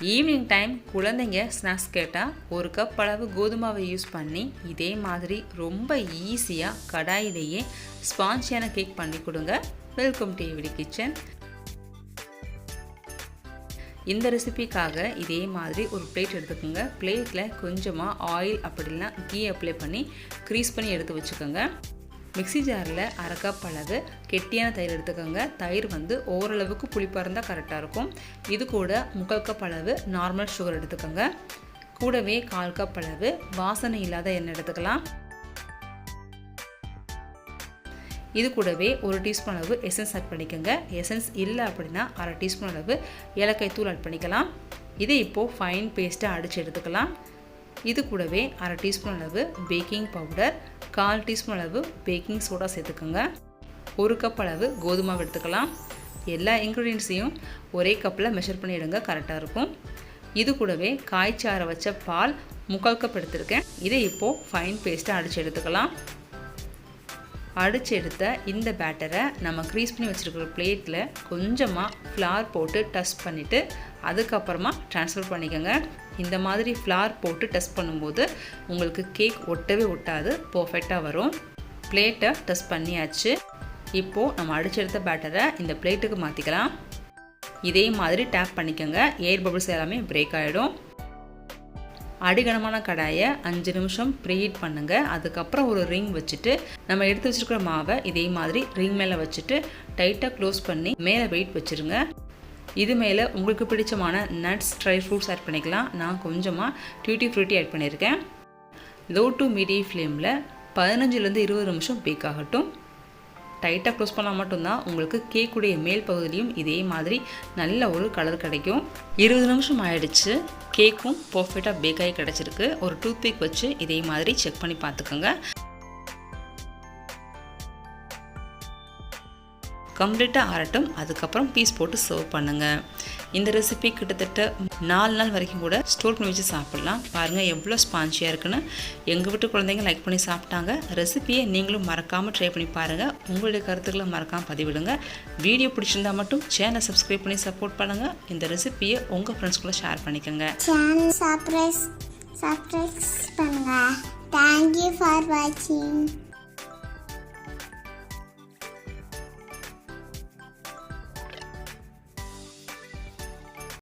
Evening time குழந்தைங்க snacks கேட்டால் ஒரு கப் அளவு கோதுமாவை யூஸ் பண்ணி இதே மாதிரி ரொம்ப ஈஸியாக கடாயிலேயே ஸ்பான்ச்சியான கேக் பண்ணி கொடுங்க. வெல்கம் டு எவ்ரி கிச்சன் இந்த ரெசிபிக்காக இதே மாதிரி ஒரு பிளேட் எடுத்துக்கோங்க. பிளேட்டில் கொஞ்சமாக ஆயில் அப்படிலாம் கீ அப்ளை பண்ணி க்ரீஸ் பண்ணி எடுத்து வச்சுக்கோங்க. மிக்ஸி ஜாரில் அரை கப் அளவு கெட்டியான தயிர் எடுத்துக்கோங்க. தயிர் வந்து ஓரளவுக்கு புளிப்பாக இருந்தால் கரெக்டாக இருக்கும். இது கூட முக்கால் கப் அளவு நார்மல் சுகர் எடுத்துக்கோங்க. கூடவே கால் கப் அளவு வாசனை இல்லாத எண்ணெய் எடுத்துக்கலாம். இது கூடவே ஒரு டீஸ்பூன் அளவு எசன்ஸ் ஆட் பண்ணிக்கோங்க. எசன்ஸ் இல்லை அப்படின்னா அரை டீஸ்பூன் அளவு ஏலக்காய் தூள் ஆட் பண்ணிக்கலாம். இதை இப்போது ஃபைன் பேஸ்ட்டாக அடித்து எடுத்துக்கலாம். இது கூடவே அரை டீஸ்பூன் அளவு பேக்கிங் பவுடர் கால் டீஸ்பூன் அளவு பேக்கிங் சோடா சேர்த்துக்கோங்க. ஒரு கப் அளவு கோதுமை எடுத்துக்கலாம். எல்லா இன்க்ரீடியன்ஸையும் ஒரே கப்பில் மெஷர் பண்ணிவிடுங்க கரெக்டாக இருக்கும். இது கூடவே காய்ச்சார வச்ச பால் முக்கால் கப் எடுத்திருக்கேன். இதை இப்போது ஃபைன் பேஸ்ட்டாக அடித்து எடுத்துக்கலாம். அடித்து எடுத்த இந்த பேட்டரை நம்ம க்ரீஸ் பண்ணி வச்சுருக்கிற பிளேட்டில் கொஞ்சமாக ஃப்ளார் போட்டு டஸ்ட் பண்ணிவிட்டு அதுக்கப்புறமா ட்ரான்ஸ்ஃபர் பண்ணிக்கோங்க. இந்த மாதிரி ஃப்ளார் போட்டு டெஸ்ட் பண்ணும்போது உங்களுக்கு கேக் ஒட்டவே ஒட்டாது பர்ஃபெக்டாக வரும். பிளேட்டை டெஸ்ட் பண்ணியாச்சு. இப்போது நம்ம அடிச்செடுத்த பேட்டரை இந்த பிளேட்டுக்கு மாற்றிக்கலாம் இதே மாதிரி டேப் பண்ணிக்கோங்க. ஏர் பபிள்ஸ் எல்லாமே பிரேக் ஆகிடும் அடிகனமான கடாயை அஞ்சு நிமிஷம் ப்ரீஹீட் பண்ணுங்கள் அதுக்கப்புறம் ஒரு ரிங் வச்சுட்டு நம்ம எடுத்து வச்சுருக்கிற மாவை இதே மாதிரி ரிங் மேலே வச்சுட்டு டைட்டாக க்ளோஸ் பண்ணி மேலே வெயிட் வச்சுருங்க. இது மேலே உங்களுக்கு பிடிச்சமான நட்ஸ் ட்ரை ஃப்ரூட்ஸ் ஆட் பண்ணிக்கலாம். நான் கொஞ்சமாக டியூட்டி ஃப்ரூட்டி ஆட் பண்ணியிருக்கேன். லோ டு மீடியம் ஃப்ளேமில் பதினஞ்சுலேருந்து இருபது நிமிஷம் பேக் ஆகட்டும். டைட்டாக க்ளோஸ் பண்ணால் மட்டும்தான் உங்களுக்கு கேக்குடைய மேல் பகுதியிலையும் இதே மாதிரி நல்ல ஒரு கலர் கிடைக்கும். இருபது நிமிஷம் ஆயிடுச்சு. கேக்கும் பர்ஃபெக்டாக பேக் ஆகி கிடச்சிருக்கு. ஒரு டூத் பிக் வச்சு இதே மாதிரி செக் பண்ணி பார்த்துக்கோங்க. கம்ப்ளீட்டாக ஆறட்டும் அதுக்கப்புறம் பீஸ் போட்டு சர்வ் பண்ணுங்கள் இந்த ரெசிபி கிட்டத்தட்ட நாலு நாள் வரைக்கும் கூட ஸ்டோர் பண்ணி வச்சு சாப்பிட்லாம். பாருங்கள் எவ்வளோ ஸ்பான்ஜியாக இருக்குன்னு. எங்கள் வீட்டு குழந்தைங்க லைக் பண்ணி சாப்பிட்டாங்க. ரெசிபியை நீங்களும் மறக்காமல் ட்ரை பண்ணி பாருங்கள் உங்களுடைய கருத்துக்களை மறக்காமல் பதிவிடுங்க. வீடியோ பிடிச்சிருந்தா மட்டும் சேனலை சப்ஸ்கிரைப் பண்ணி சப்போர்ட் பண்ணுங்கள் இந்த ரெசிபியை உங்கள் ஃப்ரெண்ட்ஸ்குள்ளே ஷேர் பண்ணிக்கோங்க. சேனல் சப்ஸ்கிரைப் பண்ணுங்கள் தேங்க்யூ ஃபார் வாட்சிங்